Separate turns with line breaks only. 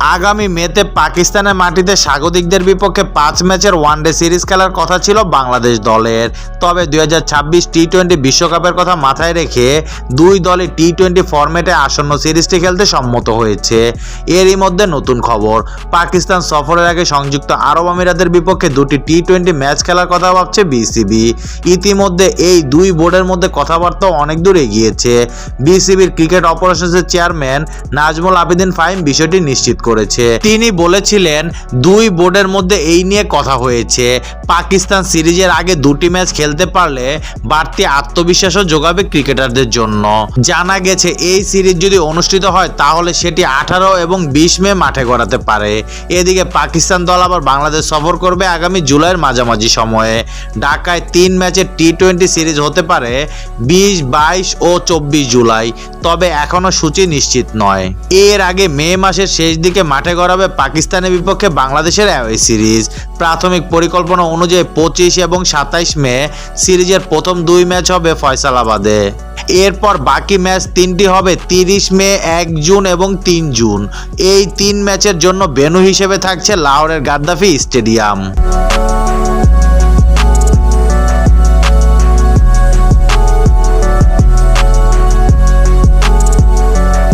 আগামী মেতে পাকিস্তানের মাটিতে স্বাগতিকদের বিপক্ষে পাঁচ ম্যাচের ওয়ানডে সিরিজ খেলার কথা ছিল বাংলাদেশ দলের। তবে দুই হাজার ছাব্বিশ টি টোয়েন্টি বিশ্বকাপের কথা মাথায় রেখে দুই দলই টি টোয়েন্টি ফরম্যাটে আসন্ন সিরিজটি খেলতে সম্মত হয়েছে। এরই মধ্যে নতুন খবর, পাকিস্তান সফরের আগে সংযুক্ত আরব আমিরাতের বিপক্ষে দুটি টি টোয়েন্টি ম্যাচ খেলার কথা ভাবছে বিসিবি। ইতিমধ্যে এই দুই বোর্ডের মধ্যে কথাবার্তা অনেক দূর এগিয়েছে। বিসিবির ক্রিকেট অপারেশনসের চেয়ারম্যান নাজমুল আবেদিন ফাইম বিষয়টি নিশ্চিত করেছে। তিনি বলেছিলেন, দুই বোর্ডের মধ্যে এই নিয়ে কথা হয়েছে। পাকিস্তান সিরিজের আগে দুটি ম্যাচ খেলতে পারলে বাড়তি আত্মবিশ্বাসও যোগাবে ক্রিকেটারদের জন্য। জানা গেছে, এই সিরিজ যদি অনুষ্ঠিত হয়, তাহলে সেটি আঠারো এবং বিশ মে মাঠে গড়াতে পারে। এদিকে পাকিস্তান দল আবার বাংলাদেশ সফর করবে আগামী জুলাইয়ের মাঝামাঝি সময়ে। ঢাকায় তিন ম্যাচের টি টোয়েন্টি সিরিজ হতে পারে বিশ, বাইশ ও চব্বিশ জুলাই। তবে এখনও সূচি নিশ্চিত নয়। এর আগে মে মাসের শেষ দিকে মাঠে গড়াবে পাকিস্তানের বিপক্ষে বাংলাদেশের অ্যাওয়ে সিরিজ। প্রাথমিক পরিকল্পনা অনুযায়ী পঁচিশ এবং সাতাইশ মে সিরিজের প্রথম দুই ম্যাচ হবে ফয়সালাবাদে। এরপর বাকি ম্যাচ তিনটি হবে তিরিশ মে, এক জুন এবং তিন জুন। এই তিন ম্যাচের জন্য বেনু হিসেবে থাকছে লাহোরের গাদ্দাফি স্টেডিয়াম।